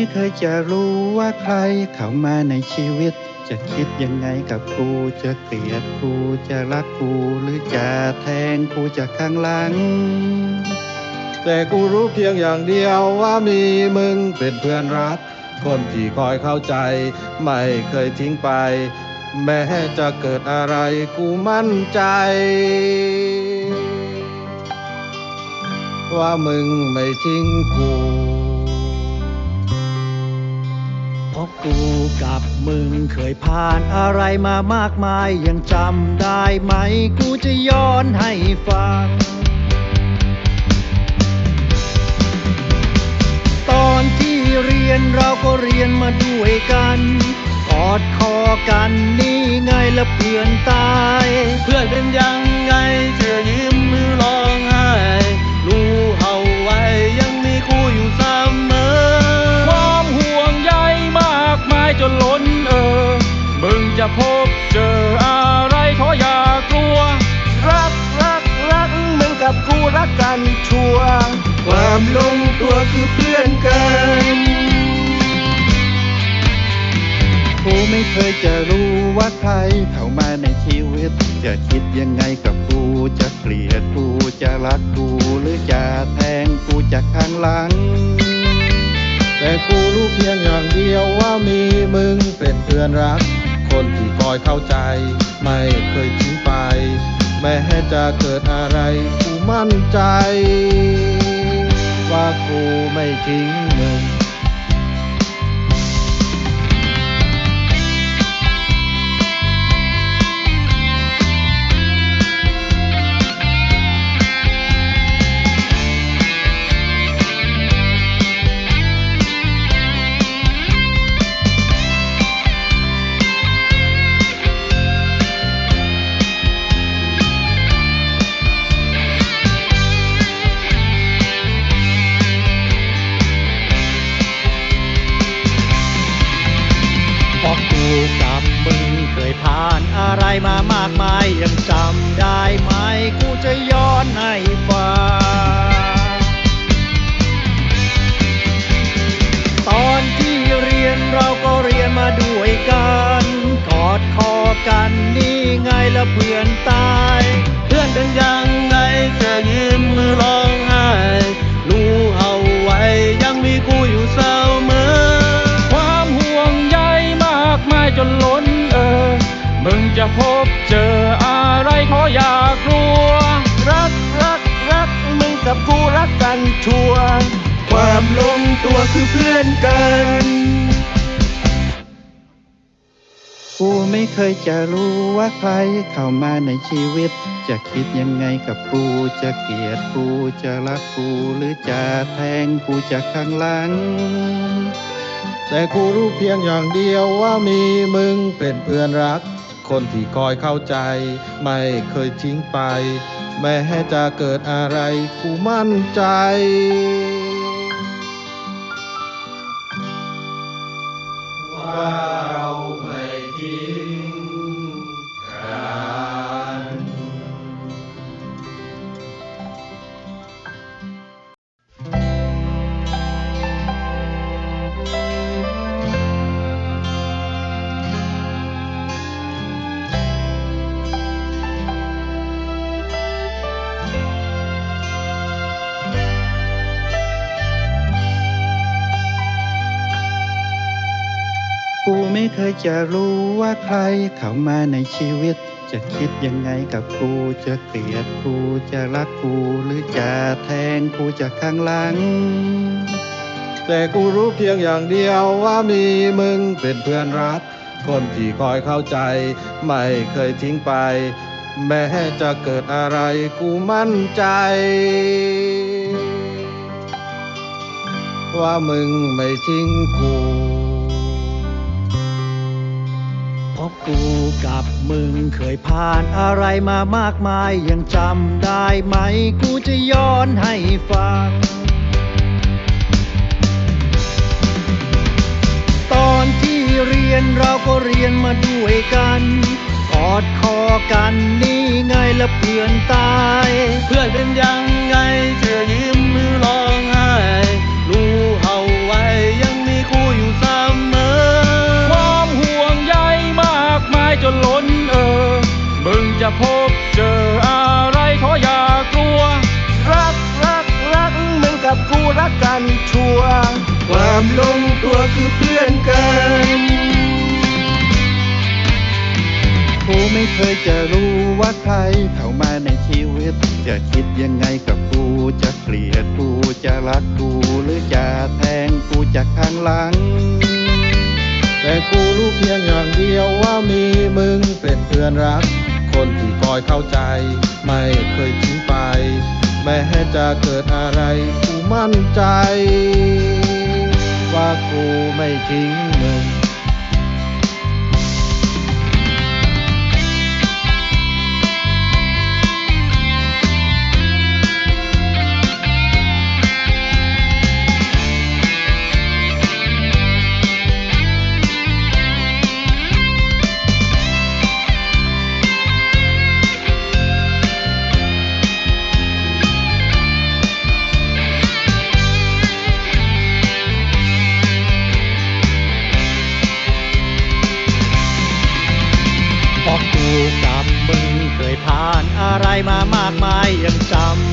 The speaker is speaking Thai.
ไม่เคยจะรู้ว่าใครเข้ามาในชีวิต จะคิดยังไงกับกูจะเกลียดกูจะรักกูหรือจะแทงกูจากข้างหลัง แต่กูรู้เพียงอย่างเดียวว่ามีมึงเป็นเพื่อนรัก คนที่คอยเข้าใจ ไม่เคยทิ้งไป แม้จะเกิดอะไรกูมั่นใจว่ามึงไม่ทิ้งกู เพราะกูกับมึงเคยผ่านอะไรมามากมายยังจำได้ไหม กูจะย้อนให้ฟัง ตอนที่เรียนเราก็เรียนมาด้วยกันกอดคอกันนี่ไงละเพื่อนตาย เพื่อนเป็นยังไงเธอยิ้มมือร้องไห้ รักกันชัว ความลงตัวคือเพื่อนกันกูไม่เคยจะรู้ว่าใครเข้ามาในชีวิต จะคิดยังไงกับกูจะเกลียดกูจะรักกูหรือจะแทงกูจากข้างหลัง แต่กูรู้เพียงอย่างเดียวว่ามีมึงเป็นเพื่อนรัก คนที่คอยเข้าใจ ไม่เคยทิ้งไป แม้จะเกิดอะไรกูมั่นใจ ว่ากูไม่ทิ้งมึง ผ่านอะไรมามากมายยังจำได้ไหมกูจะย้อนให้ จะพบเจออะไรขออย่ากลัว รักรักรักมึงกับกูรักกันชัวร์ความลงตัวคือเพื่อนกัน กูไม่เคยจะรู้ว่าใครเข้ามาในชีวิต จะคิดยังไงกับกูจะเกลียดกูจะรักกูหรือจะแทงกูจากข้างหลัง แต่กูรู้เพียงอย่างเดียวว่ามีมึงเป็นเพื่อนรัก คนที่คอยเข้าใจ ไม่เคยทิ้งไป แม้จะเกิดอะไรกูมั่นใจ เคยจะรู้ว่าใครเข้ามาในชีวิต จะคิดยังไงกับกูจะเกลียดกูจะรักกูหรือจะแทงกูจากข้างหลัง แต่กูรู้เพียงอย่างเดียวว่ามีมึงเป็นเพื่อนรัก คนที่คอยเข้าใจ ไม่เคยทิ้งไป แม้จะเกิดอะไรกูมั่นใจว่ามึงไม่ทิ้งกู กูกับมึงเคยผ่านอะไรมามากมายยังจำได้ไหม กูจะย้อนให้ฟัง ตอนที่เรียนเราก็เรียนมาด้วยกัน กอดคอกันนี่ไงละเพื่อนตาย เพื่อนเป็นยังไงเธอยิ้มือเพื่อนกันกูไม่เคยจะรู้ว่าใครเข้ามาในชีวิต จะคิดยังไงกับกูจะเกลียดกูจะรักกูหรือจะแทงกูจากข้างหลัง แต่กูรู้เพียงอย่างเดียวว่ามีมึงเป็นเพื่อนรัก คนที่คอยเข้าใจ ไม่เคยทิ้งไป แม้จะเกิดอะไรกูมั่นใจ ว่ากูไม่ทิ้งมึง มามากมายยังจำ